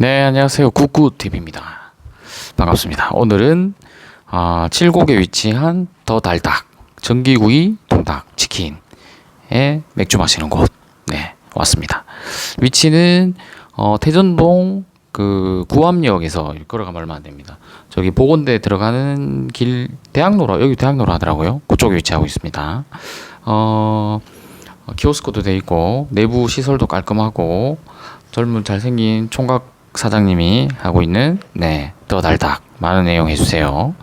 네, 안녕하세요. 구구TV입니다. 반갑습니다. 오늘은 아, 칠곡에 위치한 더 달닭 전기구이 동닭 치킨에 맥주 마시는 곳 네, 왔습니다. 위치는 어, 태전동 그 구암역에서 걸어가면 얼마 안 됩니다. 저기 보건대 들어가는 길 대학로라 여기 대학로로 하더라고요. 그쪽에 위치하고 있습니다. 어, 어, 키오스크도 돼 있고 내부 시설도 깔끔하고 젊은 잘생긴 총각 사장님이 하고 있는 네 더 달닭 많은 내용 해주세요.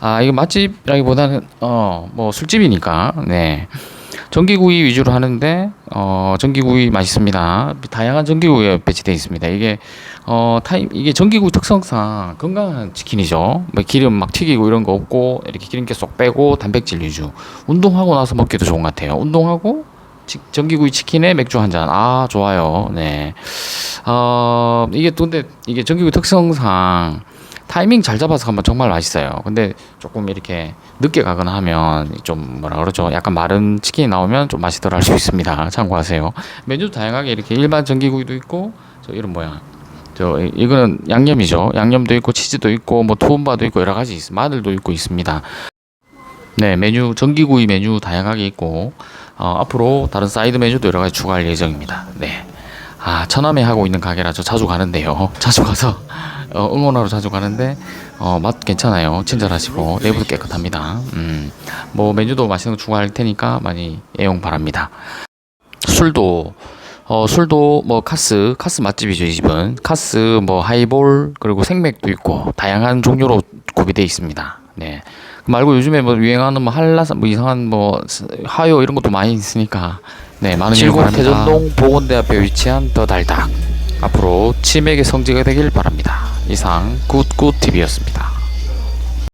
아 이거 맛집이라기보다는 어 뭐 술집이니까 네 전기구이 위주로 하는데 어 전기구이 맛있습니다. 다양한 전기구이가 배치되어 있습니다. 이게 어 타임 이게 전기구이 특성상 건강한 치킨이죠. 뭐 기름 막 튀기고 이런 거 없고 이렇게 기름기 쏙 빼고 단백질 위주. 운동하고 나서 먹기도 좋은 것 같아요. 운동하고 치- 전기구이 치킨에 맥주 한 잔. 아, 좋아요. 네. 어, 이게 또 근데 이게 전기구이 특성상 타이밍 잘 잡아서 가면 정말 맛있어요. 근데 조금 이렇게 늦게 가거나 하면 좀 뭐라 그러죠. 약간 마른 치킨이 나오면 좀 맛이 덜 할 수 있습니다. 참고하세요. 메뉴도 다양하게 이렇게 일반 전기구이도 있고 저 이런 뭐야. 저 이- 이거는 양념이죠. 양념도 있고 치즈도 있고 뭐 투움바도 있고 여러 가지 있, 마늘도 있고 있습니다. 네, 메뉴 전기구이 메뉴 다양하게 있고 어, 앞으로 다른 사이드 메뉴도 여러 가지 추가할 예정입니다. 네. 아, 천암에 하고 있는 가게라서 자주 가는데요. 자주 가서 어, 응원하러 자주 가는데 어, 맛 괜찮아요. 친절하시고 내부도 깨끗합니다. 음, 뭐 메뉴도 맛있는 거 추가할 테니까 많이 애용 바랍니다. 술도 어, 술도 뭐 카스 카스 맛집이죠 이 집은 카스 뭐 하이볼 그리고 생맥도 있고 다양한 종류로 구비되어 있습니다. 네. 그 말고 요즘에 뭐 유행하는 뭐 한라산 뭐 이상한 뭐 스- 하요 이런 것도 많이 있으니까 네 많은 이용 바랍니다. 태전동 보건대앞에 위치한 더 달닭 앞으로 치맥의 성지가 되길 바랍니다. 이상 굿굿 TV였습니다.